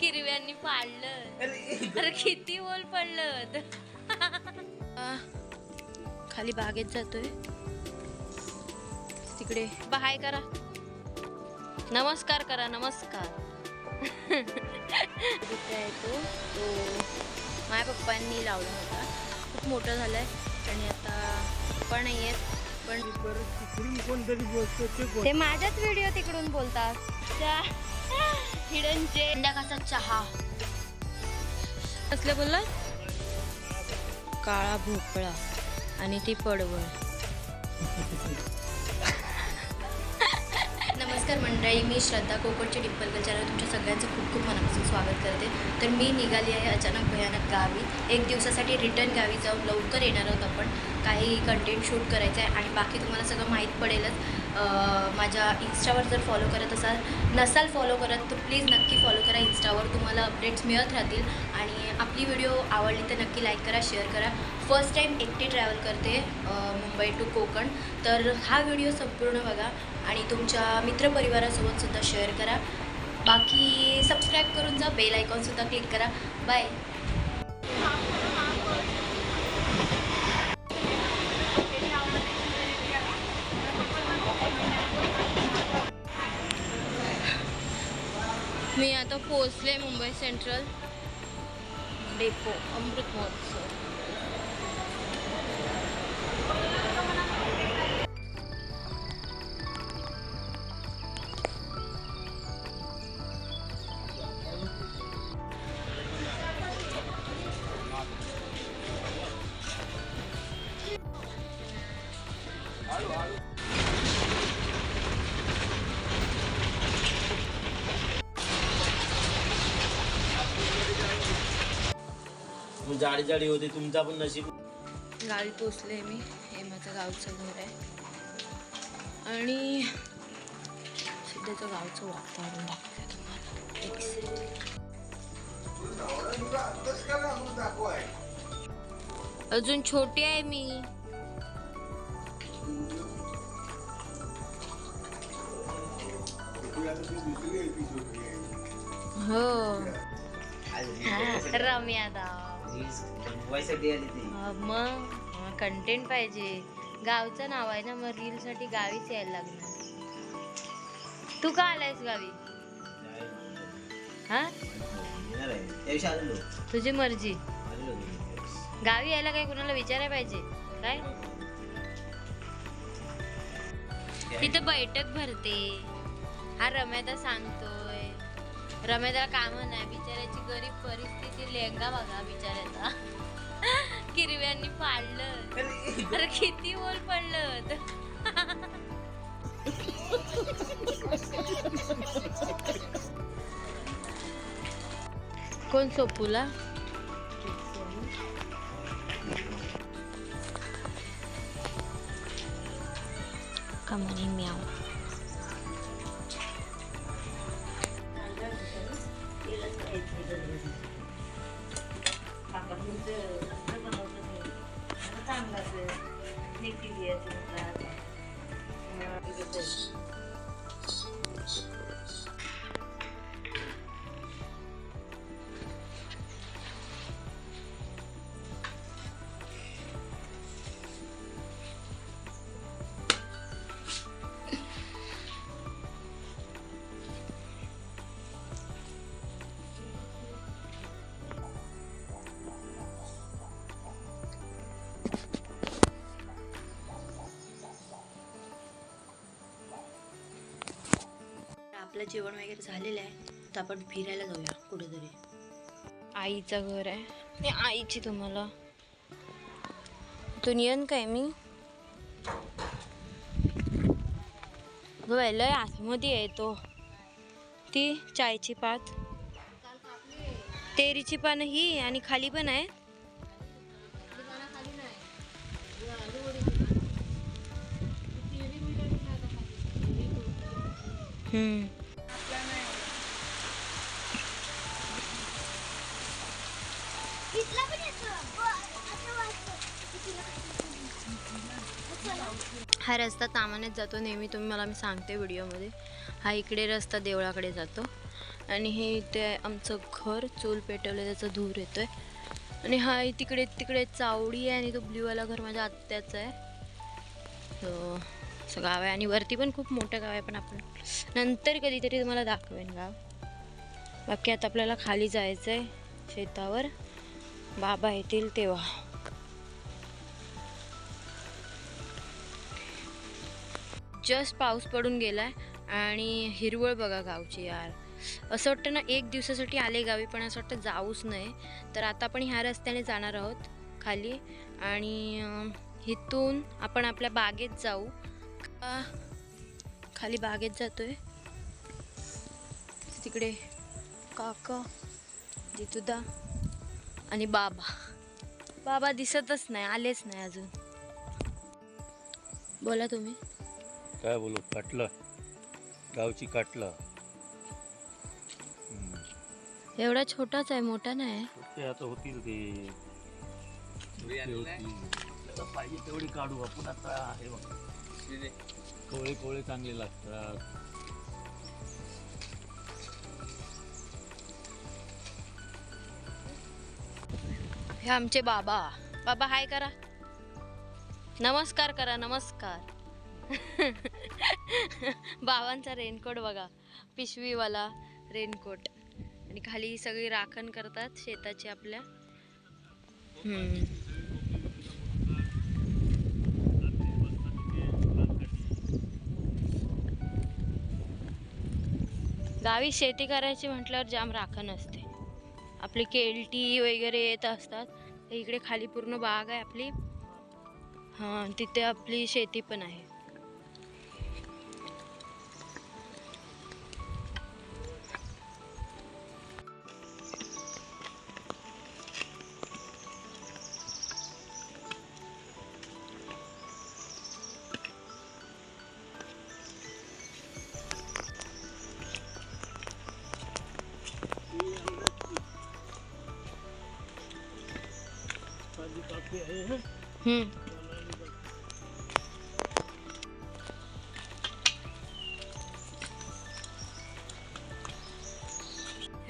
किरव्यांनी पाडलं. अरे किती बोल पडलं. खाली बागेत जातोय. तिकडे बाय करा. नमस्कार करा नमस्कार. कुठे आहे तो. तो माझ्या पप्पांनी लावला होता. खूप मोठं झालंय. आणि आता पप्पा नाही आहेत पण ते माझ्याच व्हिडिओ तिकडून बोलतात. त्या हिडनचे संध्याकाळचा चहा. कसलं बोलला? काळा भोपळा आणि ती पडवळ. नमस्कार मंडळी मी श्रद्धा कोकणची डिप्पल कल्चरवर तुमच्या सगळ्यांचं खूप खूप मनापासून स्वागत करते. तर मी निघाली आहे अचानक भयानक गावी. एक दिवसासाठी रिटर्न गावी जाऊन लवकर येणार आहोत आपण. काही कंटेंट शूट करायचं आहे आणि बाकी तुम्हाला सगळं माहीत पडेलच. माझ्या इन्स्टावर जर फॉलो करत असाल नसाल फॉलो करत तर प्लीज नक्की फॉलो करा इन्स्टावर तुम्हाला अपडेट्स मिळत राहतील. आणि आपली व्हिडिओ आवडली तर नक्की लाईक करा शेअर करा. फर्स्ट टाईम एकटी ट्रॅव्हल करते मुंबई टू कोकण. तर हा व्हिडिओ संपूर्ण बघा आणि तुमच्या मित्रपरिवारासोबत सुद्धा शेअर करा. बाकी सबस्क्राईब करून जा बेल आयकॉनसुद्धा क्लिक करा. बाय मी आता पोचले मुंबई सेंट्रल डेपो अमृत महोत्सव. जाडी जाडी होती तुमचा पण नशीब. गावी पोचले मी. हे माझं गावचं घर आहे. आणि सध्याचं गावचं वातावरण दाखवते तुम्हाला. अजून छोटी आहे मी. हो. हा, रम्या दाव पैसाठी आली ती. मग कंटेंट पाहिजे. गावचं नाव आहे ना मग रील साठी गावीच यायला लागणार. तू का आलायस गावी? हा? तुझी मर्जी. गावी यायला काय कुणाला विचारायला पाहिजे? काय? तिथे बैठक भरते. हा रम्यादा सांगतोय रम्यादा काम नाही बिचाऱ्याची गरीब परिस्थिती लेंगा बघा बिचाऱ्याचा. किरव्यांनी पाडलं अरे किती बोल पडलं. कोण सोपूला? जेवण वगैरे झालेलं आहे तर आपण फिरायला जाऊया कुठेतरी. आईचं घर आहे. मी आईची तुम्हाला. तू येन काय मी? लय आतमध्ये आहे तो. ती चायची पात. तेरीची पानं ही आणि खाली पण आहे. हम्म. हा रस्ता तामानेच जातो. नेहमी तुम्ही मला मी सांगते व्हिडिओमध्ये. हा इकडे रस्ता देवळाकडे जातो. आणि हे इथे आमचं घर चूल पेटवलं त्याचा धूर येतो आहे आणि हा तिकडे तिकडे चावडी आहे आणि तो ब्ल्यूवाला घर माझ्या आत्याचं आहे. तो असं गाव आहे. आणि वरती पण खूप मोठं गाव आहे पण आपण नंतर कधीतरी तुम्हाला दाखवेन गाव. बाकी आता आपल्याला खाली जायचं आहे शेतावर. बाबा येतील तेव्हा. जस्ट पाऊस पडून गेला आहे आणि हिरवळ बघा गावची यार. असं वाटतं ना एक दिवसासाठी आले गावी पण असं वाटतं जाऊच नाही. तर आता आपण ह्या रस्त्याने जाणार आहोत खाली. आणि इथून आपण आपल्या बागेत जाऊ. का? खाली बागेत जातो आहे तिकडे काका जितुदा आणि बाबा. बाबा दिसतच नाही आलेच नाही अजून. बोला तुम्ही. काय बोलू काटलं. गावची काटलं. एवढा छोटाच आहे मोठा नाही. ते आता होतील ते. त्याला पाहिजे तेवढी काढू आपण आता हे बघ. कोळे कोळे चांगले लागतात. हे आमचे बाबा. बाबा हाय करा. नमस्कार करा नमस्कार. बाबांचा रेनकोट बघा. पिशवीवाला रेनकोट आणि खाली सगळी राखण करतात शेताची आपल्या. गावी शेती करायची म्हटल्यावर जाम राखण असते. आपली केलटी वगैरे येत असतात. इकडे खाली पूर्ण बाग आहे आपली. हां तिथे आपली शेती पण आहे.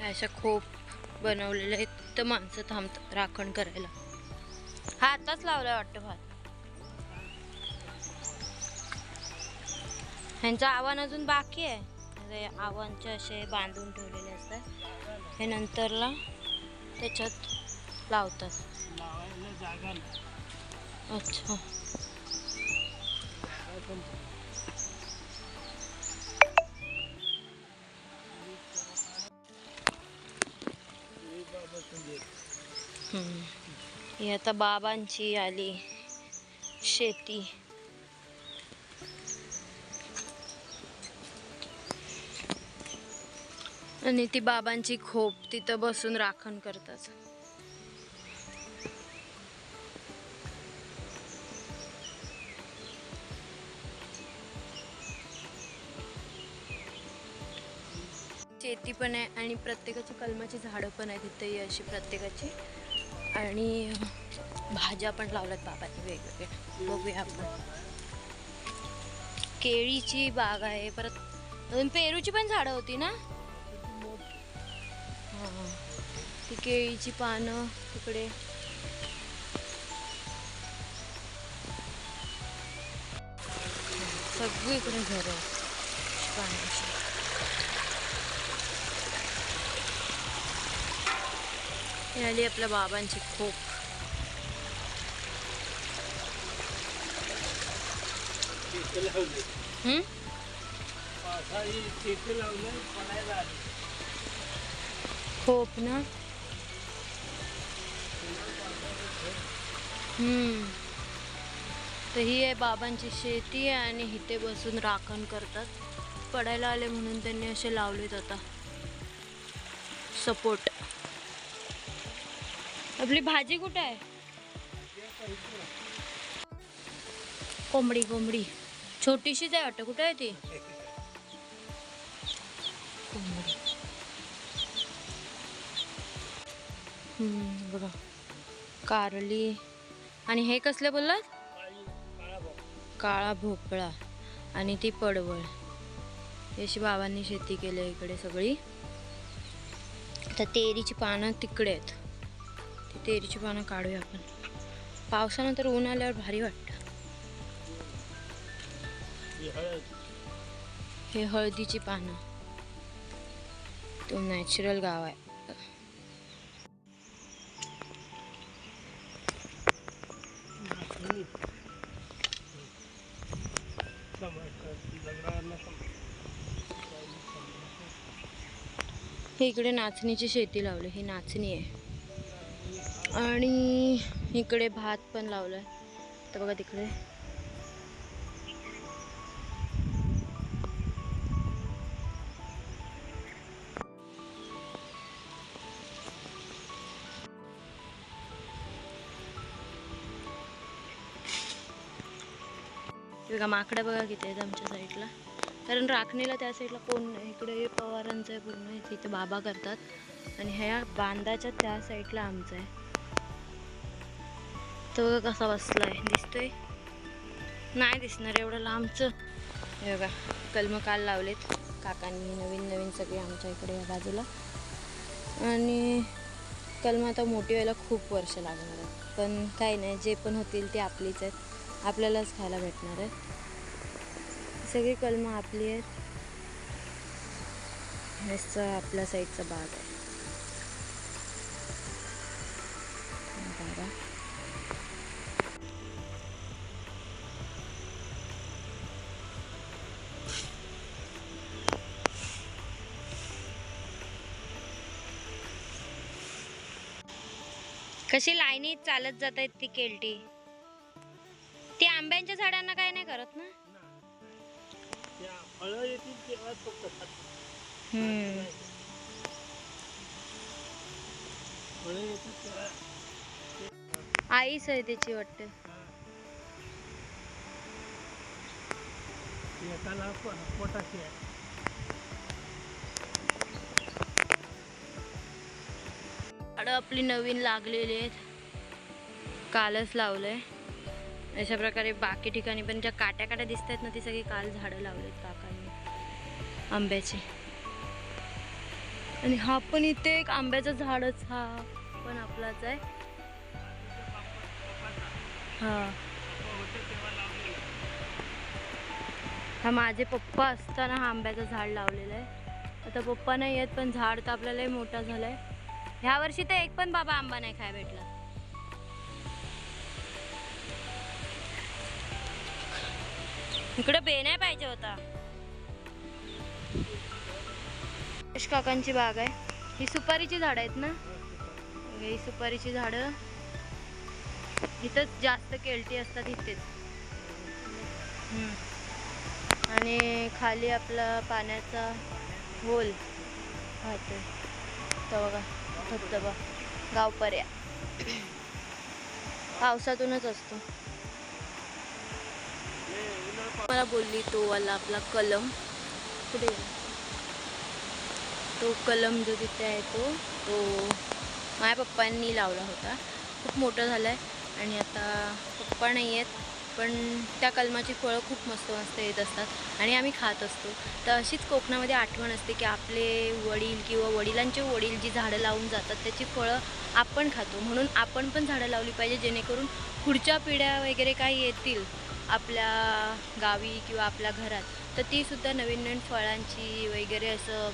अशा खोप बनवलेल्या आहेत तर माणसं थांबतात राखण करायला. हा आताच लावलाय वाटतं भात. ह्यांचं आव्हान अजून बाकी आहे. आव्हानचे असे बांधून ठेवलेले असतात. हे नंतरला त्याच्यात लावतात. अच्छा. ही आता बाबांची आली. शेती. आणि ती बाबांची खोप तिथं बसून राखण करतात. शेती पण आहे आणि प्रत्येकाची कलमाची झाडं पण आहेत तिथंही अशी प्रत्येकाची. आणि भाज्या पण लावल्यात बाबांनी वेगवेगळ्या. बघूया आपण. केळीची बाग आहे परत अजून पेरूची पण झाडं होती ना? हां ती केळीची पानं तिकडे सगळीकडे घर आहे पाण्याची ही आली आपल्या बाबांची खोप खोप ना? हम्म तर ही आहे बाबांची शेती आहे आणि इथे बसून राखण करतात. पडायला आले म्हणून त्यांनी असे लावलेत आता. सपोर्ट. आपली भाजी कुठे आहे? कोंबडी कोंबडी. छोटीशीच आहे वाटतं. कुठे आहे ती? कोंबडी. हम्म, बघा. कारली. आणि हे कसले बोललात? काळा भोपळा. आणि ती पडवळ. अशी बाबांनी शेती केली आहे इकडे सगळी. तर तेरीची पानं तिकडे आहेत. ती तेरीची पानं काढूया आपण. पावसानंतर ऊन आल्यावर भारी वाटतं. हे हळदीची पानं. तो नॅचरल गाव आहे. हे इकडे नाचणीची शेती लावली. ही नाचणी आहे. आणि इकडे भात पण लावलाय. तर बघा तिकडे. बघा माकडं बघा किती आहेत आमच्या साईडला. कारण राखणीला त्या साईडला कोण नाही. इकडे हे पवारांचं आहे पूर्ण. इथे बाबा करतात. आणि ह्या बांधाच्या त्या साईडला आमचं आहे. तो बघा कसा बसलाय? दिसतोय? नाही दिसणार एवढं लांबचं. हे बघा कलम काल लावलेत. काकांनी नवीन नवीन सगळे आमच्या इकडे या बाजूला. आणि कलम आता मोठी व्हायला खूप वर्ष लागणार आहेत. पण काही नाही जे पण होतील ते आपलीच आहेत. आपल्यालाच खायला भेटणार आहेत. सगळी कलमं आपली आहेत. हेच आपल्या साईडचा बाग आहे. कशी लाईनीत चालत जात आहेत ती केलटी? ती आंब्यांच्या झाडांना काय नाही करत ना? फळं येतील तेव्हा फक्त खात. हम्म. फळं येतील तेव्हा आईच आहे त्याची वाटतं. एकाला पोटाशी आहे. झाडं आपली नवीन लागलेली आहेत. कालच लावलंय. अशा प्रकारे बाकी ठिकाणी पण ज्या काट्या काट्या दिसत आहेत ना ती सगळी काल झाडं लावलेत काकांनी. आंब्याची. आणि हा पण इथे एक आंब्याचं झाडच हा पण आपलाच आहे. हा. हा माझे पप्पा असताना हा आंब्याचं झाड लावलेलं आहे. आता पप्पा नाही आहेत पण झाड तर आपल्यालाही मोठा आहे ह्या वर्षी तर एक पण बाबा आंबा नाही खाय भेटला. इकडे बे नाही पाहिजे होता. काकांची बाग आहे. ही सुपारीची झाड आहेत ना? ही सुपारीची झाडं. इथंच जास्त केळटी असतात इथेच. हम्म. आणि खाली आपला पाण्याचा होल. राहतो तो बघा. धबधबा गावपर्या पावसातूनच असतो. मला बोलली तो वाला आपला कलम. कुठे तो कलम जो तिथे आहे तो तो माझ्या पप्पांनी लावला होता. खूप मोठा झाला आहे आणि आता पप्पा नाही आहेत. पण त्या कलमाची फळं खूप मस्त मस्त येत असतात आणि आम्ही खात असतो. तर अशीच कोकणामध्ये आठवण असते की आपले वडील किंवा वडिलांचे वडील जी झाडं लावून जातात त्याची फळं आपण खातो. म्हणून आपण पण झाडं लावली पाहिजे जेणेकरून पुढच्या पिढ्या वगैरे काही येतील आपल्या गावी किंवा आपल्या घरात. तर तीसुद्धा नवीन नवीन फळांची वगैरे असं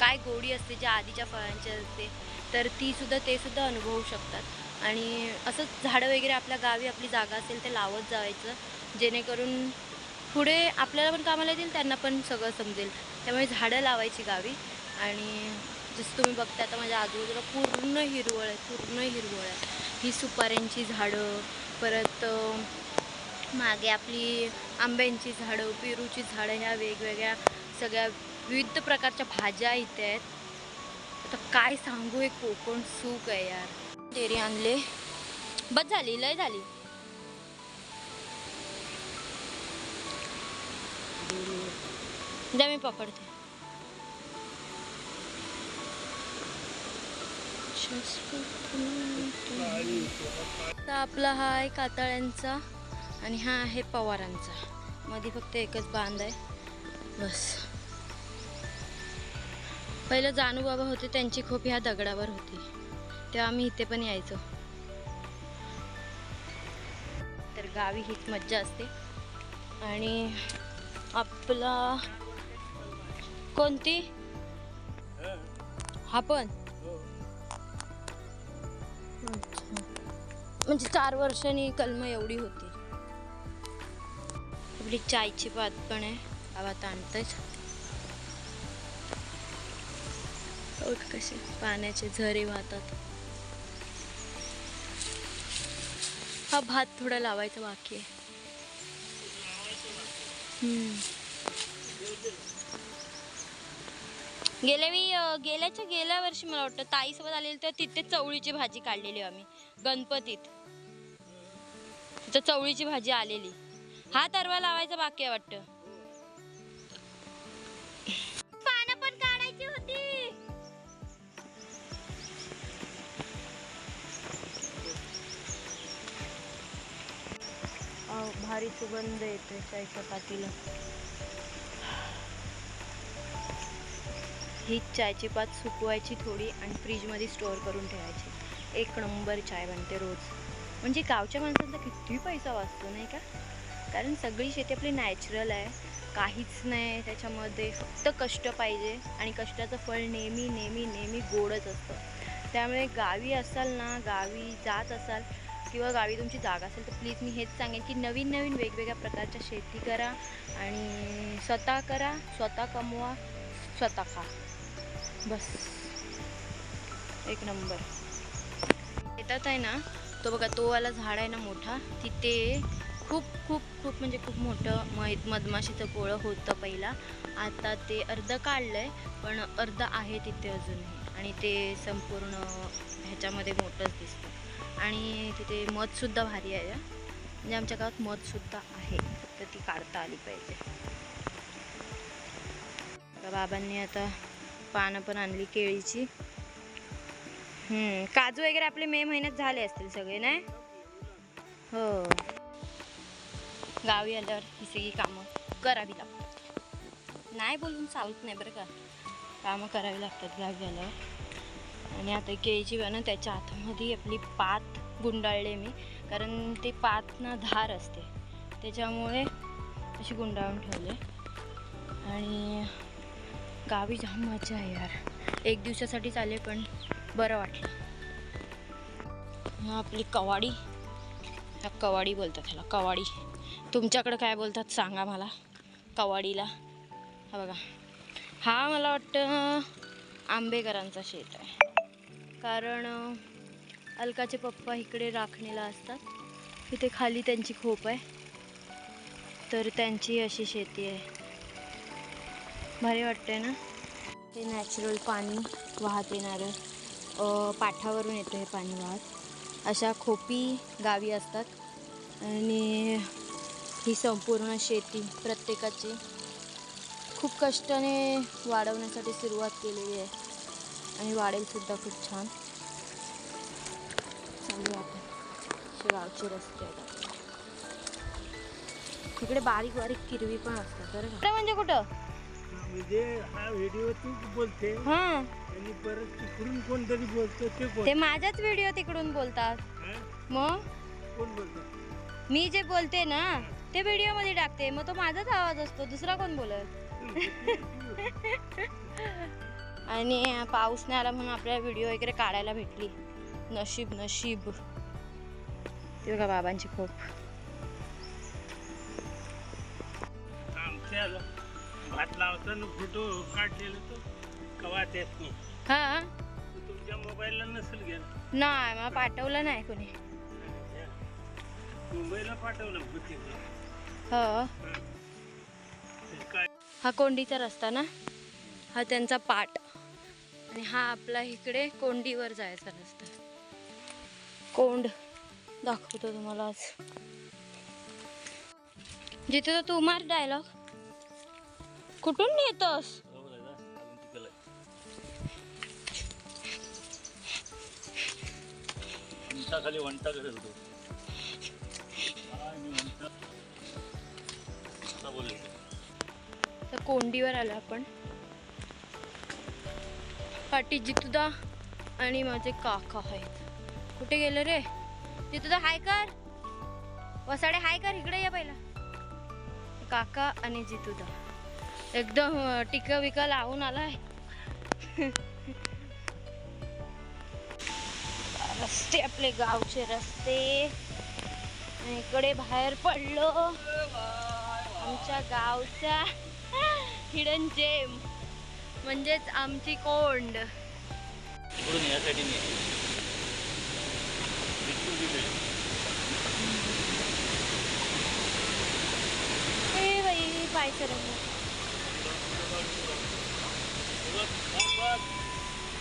काय गोडी असते ज्या आधीच्या फळांची असते तर तीसुद्धा तेसुद्धा अनुभवू शकतात. आणि असंच झाडं वगैरे आपल्या गावी आपली जागा असेल ते लावत जायचं जेणेकरून पुढे आपल्याला पण कामाला येतील त्यांना पण सगळं समजेल. त्यामुळे झाडं लावायची गावी. आणि जसं तुम्ही बघता आता माझ्या आजूबाजूला पूर्ण हिरवळ आहे पूर्ण हिरवळ आहे. ही सुपाऱ्यांची झाडं परत मागे आपली आंब्यांची झाडं पेरूची झाडं ह्या वेगवेगळ्या सगळ्या विविध प्रकारच्या भाज्या इथे आहेत. आता काय सांगू हे कोकण सुख आहे यार. डेरी आणले. बस झाली लय झाली. द्या मी पकडते. तर आपला हा आहे कातळ्यांचा आणि हा आहे पवारांचा. मध्ये फक्त एकच बांध आहे. बस. पहिलं जानू बाबा होते त्यांची खोप ह्या दगडावर होती. तेव्हा आम्ही इथे पण यायचो. तर गावी हीच मज्जा असते. आणि आपला कोणती? हा पण. म्हणजे चार वर्षांनी कलम एवढी होती. आपली चायची पात पण आहे. बाबा ताणतच कसे? पाण्याचे झरे वाहतात. हा भात थोडा लावायचा बाकी आहे. हम्म. गेल्या गेल्याच्या गेल्या वर्षी मला वाटतं ताईसोबत आलेली तर तिथे चवळीची भाजी काढलेली आम्ही गणपतीत. तिथं चवळीची भाजी आलेली. हा तरवा लावायचा बाकी आहे वाटतं. भारी सुगंध येतोय चायच्या पातीला ही चायची पात सुकवायची थोडी आणि फ्रीजमध्ये स्टोअर करून ठेवायची. एक नंबर चाय बनते रोज. म्हणजे गावच्या माणसांचा किती पैसा वाचतो नाही का? कारण सगळी शेती आपली नॅचरल आहे. काहीच नाही त्याच्यामध्ये. फक्त कष्ट पाहिजे आणि कष्टाचं फळ नेहमी नेहमी नेहमी गोडच असतं. त्यामुळे गावी असाल ना गावी जात असाल किंवा गावी तुमची जागा असेल तर प्लीज मी हेच सांगेन की नवीन नवीन वेगवेगळ्या प्रकारच्या शेती करा आणि स्वतः करा स्वतः कमवा स्वतः खा. बस. एक नंबर. येतात आहे ना तो बघा तो वाला झाड आहे ना मोठा तिथे खूप खूप खूप म्हणजे खूप मोठं म मधमाशीचं पोळं होतं पहिला. आता ते अर्ध काढलं आहे पण अर्ध आहे तिथे अजूनही. आणि ते संपूर्ण ह्याच्यामध्ये मोठंच दिसतं. आणि तिथे मधसुद्धा भारी आहे. म्हणजे आमच्या गावात मधसुद्धा आहे. तर ती काढता आली पाहिजे. बाबांनी आता पानं पण आणली केळीची. हम्म, काजू वगैरे आपले मे महिन्यात झाले असतील सगळे नाही? हो. गावी आल्यावर ही सगळी कामं करावी लागतात. नाही बोलून चालत नाही बरं का. कामं करावी लागतात गावी आल्यावर. आणि आता केळीची ना त्याच्या हातामध्ये आपली पात गुंडाळले मी. कारण ते पात ना धार असते. त्याच्यामुळे अशी गुंडाळून ठेवले. आणि गावी जाम मजा आहे यार. एक दिवसासाठी चाले पण बरं वाटलं. आपली कवाडी. ह्या कवाडी बोलतात ह्याला कवाडी. तुमच्याकडं काय बोलतात सांगा मला कवाडीला. हा बघा. हा मला वाटतं आंबेकरांचा शेत आहे. कारण अलकाचे पप्पा इकडे राखणीला असतात. इथे खाली त्यांची खोप आहे. तर त्यांची अशी शेती आहे. भारी वाटते ना? हे नॅचरल पाणी वाहत येणारं पाठावरून येतं हे पाणी वाहत. अशा खोपी गावी असतात. आणि ही संपूर्ण शेती प्रत्येकाची खूप कष्टाने वाढवण्यासाठी सुरुवात केलेली आहे. आणि वाढेल सुद्धा खूप छान. चालू आपण असे गावचे रस्ते आहेत. तिकडे बारीक बारीक किरवी पण असतात बरं म्हणजे कुठं? म्हणजे हा व्हिडिओ तू बोलते. हां. आणि परत तिकडून कोणतरी बोलतो ते माझ्याच व्हिडिओ तिकडून बोलतात? मग? कोण बोलतो? मी जे बोलते ना ते व्हिडिओमध्ये टाकते. मग तो माझाच आवाज असतो. दुसरा कोण बोलत आणि पाऊस नाही आला म्हणून आपल्याला व्हिडिओ वगैरे काढायला भेटली. नशीब नशीब. ते बघा बाबांची खूप. भात लावताना फोटो काढलेला नाही. हा? तो तुमच्या मोबाईलला नसेल गेला. नाही मला पाठवलं नाही कोणी. मुंबईला पाठवलं होते हो. हा कोंडीचा रस्ता ना? हा त्यांचा पाट. आणि हा आपला इकडे कोंडीवर जायचा रस्ता. कोंड. दाखवतो तुम्हाला आज. जिथे तो तू मार डायलॉग कुठून येतोस बरोबर आहे ना अजून तिकडं आहे. वंटा खाली वंटा करत होतो. काय मी वंटा? आता बोल तर कोंडीवर आलो आपण. पाटी जितुदा आणि माझे काका आहेत. कुठे गेले रे? जितुदा हाय कर. वसाडे हाय कर. इकडे या पहिला. काका आणि जितुदा. एकदम अं, टिका लावून आलाय. रस्ते आपले गावचे रस्ते. आणि इकडे बाहेर पडलो. आमच्या गावचा हिडन जेम म्हणजेच आमची कोंड बाई पाय.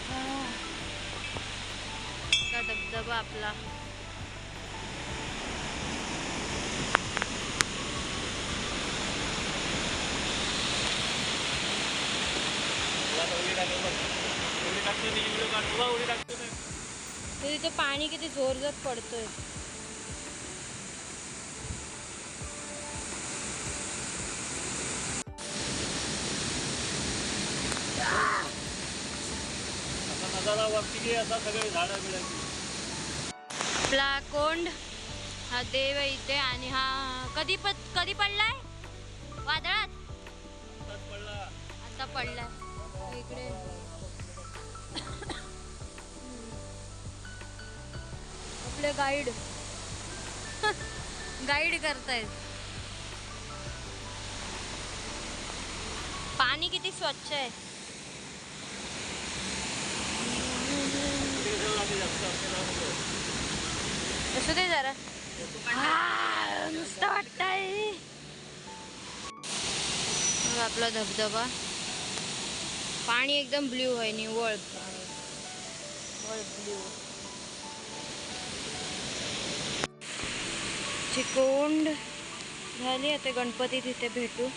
हा. का धबधबा आपला उडी टाकतो नाही, व्हिडिओ काढतो बा, उडी टाकतो नाही. तर तिथे पाणी किती जोरजोर पडतोय. आपला कोंड हा देव इथे आणि हा कधी कधी पडलाय? वादळात? पडला आता पडलाय. इकडे. आपले गाईड गाईड करतायत. पाणी किती स्वच्छ आहे. असू दे जरा. नुसतं वाटतंय. मग आपला धबधबा. पाणी एकदम ब्ल्यू आहे निव्वळ निव्वळ ब्ल्यू चिकोंड. झाली आता गणपती तिथे भेटू.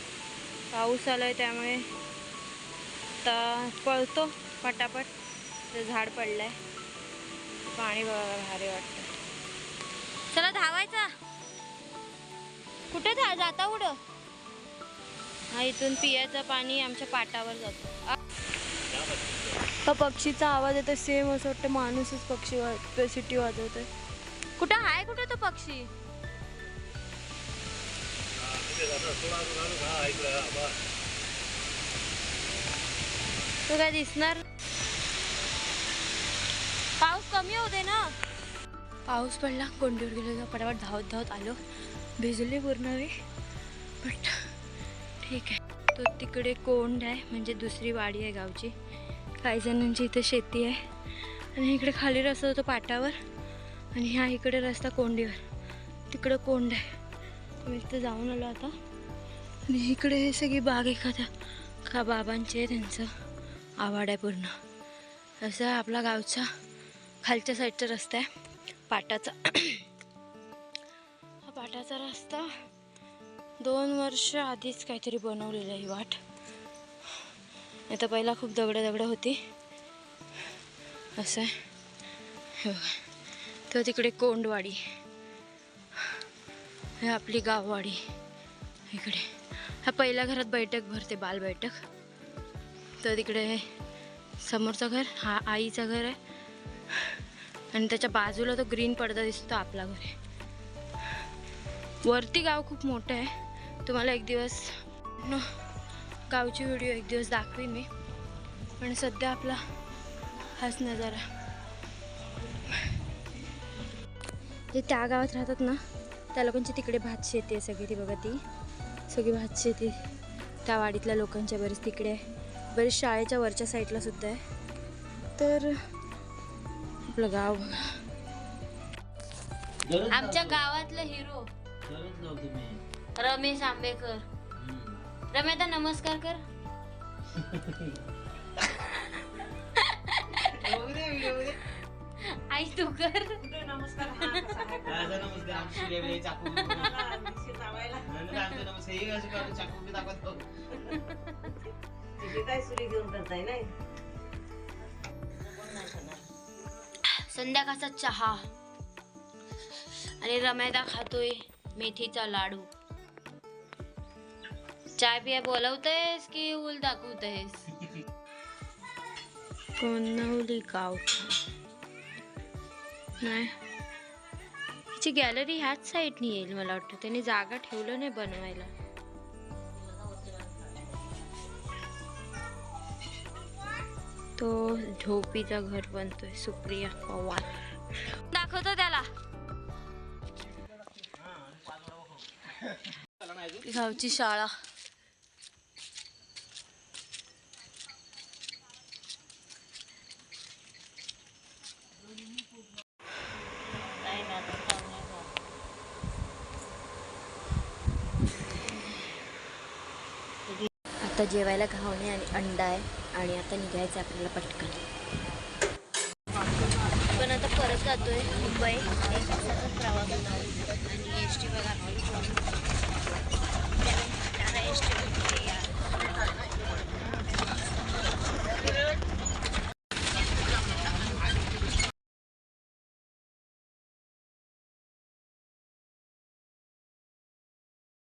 पाऊस आलाय त्यामुळे आता पळतो पटापट. ते झाड पडलंय. पाणी बघा भारी वाटतं. चला धावायचा. कुठे धा जाता उडं हा इथून पियाचं पाणी आमच्या पाटावर जातो. हा पक्षीचा आवाज येतो सेम असं वाटतं माणूसच पक्षी वाजतोय सिटी वाजवतोय. कुठं हाय कुठं तो पक्षी. तो काय दिसणार? पाऊस कमी दे ना. पाऊस पडला कोंडीवर गेलो पटापट धावत धावत आलो. भिजले पूर्ण बट ठीक आहे. तो तिकडे कोंड आहे म्हणजे दुसरी वाडी आहे गावची. काही जणांची इथं शेती आहे. आणि इकडे खाली रस्ता होतो पाटावर. आणि ह्या इकडे रस्ता कोंडीवर. तिकडं कोंड आहे. मी तिथं जाऊन आलो आता. आणि इकडे हे सगळी बाग एखाद्या का बाबांचे आहे त्यांचं. आवाड आहे पूर्ण. असं आपला गावचा खालच्या साईडचा रस्ता आहे. पाटाचा. हा पाटाचा रस्ता. दोन वर्ष आधीच काहीतरी बनवलेलं आहे ही वाट. आता पहिला खूप दगडं दगडं होती. असं आहे. तर तिकडे कोंडवाडी. हे आपली गाववाडी. इकडे. हा पहिल्या घरात बैठक भरते बाल बैठक. तर तिकडे समोरचं घर हा आईचं घर आहे. आणि त्याच्या बाजूला तो ग्रीन पडदा दिसतो आपला घर. आहे वरती गाव खूप मोठं आहे. तुम्हाला एक दिवस न गावची व्हिडिओ एक दिवस दाखवीन मी. पण सध्या आपला हाच नजारा. जे त्या गावात राहतात ना त्या लोकांची तिकडे भात शेती आहे सगळी ती बघा ती. सगळी भात शेती. त्या वाडीतल्या लोकांच्या बरेच तिकडे आहे. बरेच शाळेच्या वरच्या साईडला सुद्धा आहे. तर आपलं गाव बघा. आमच्या. गावातलं हिरो. रमेश आंबेकर. रमेदा नमस्कार कर. आई तू कर. काय असं नमस्कार. आमची शिव्या बिव्या चाकू बिकू. नंतर आमचं नमस्कार. हे असं काढून चाकू बी दाखवत. बघ. काय सुरी घेऊन करताय नाही? संध्याकाळचा चहा. आणि रमेदा खातोय मेथीचा लाडू. चाय पिया बोलवतेस की ऊल दाखवतेस कोणवली गावठा नाही. तिची गॅलरी ह्याच साईडनी येईल मला वाटतं. त्याने जागा ठेवलं नाही बनवायला. तो झोपीचा घर बनतोय सुप्रिया पवार. दाखवतो त्याला. गावची शाळा. आता जेवायला घावणे आणि अंडा आहे आणि आता निघायचं आहे आपल्याला पटकन. पण आता परत जातो आहे मुंबई प्रवास आणि एस टी बघा एस टी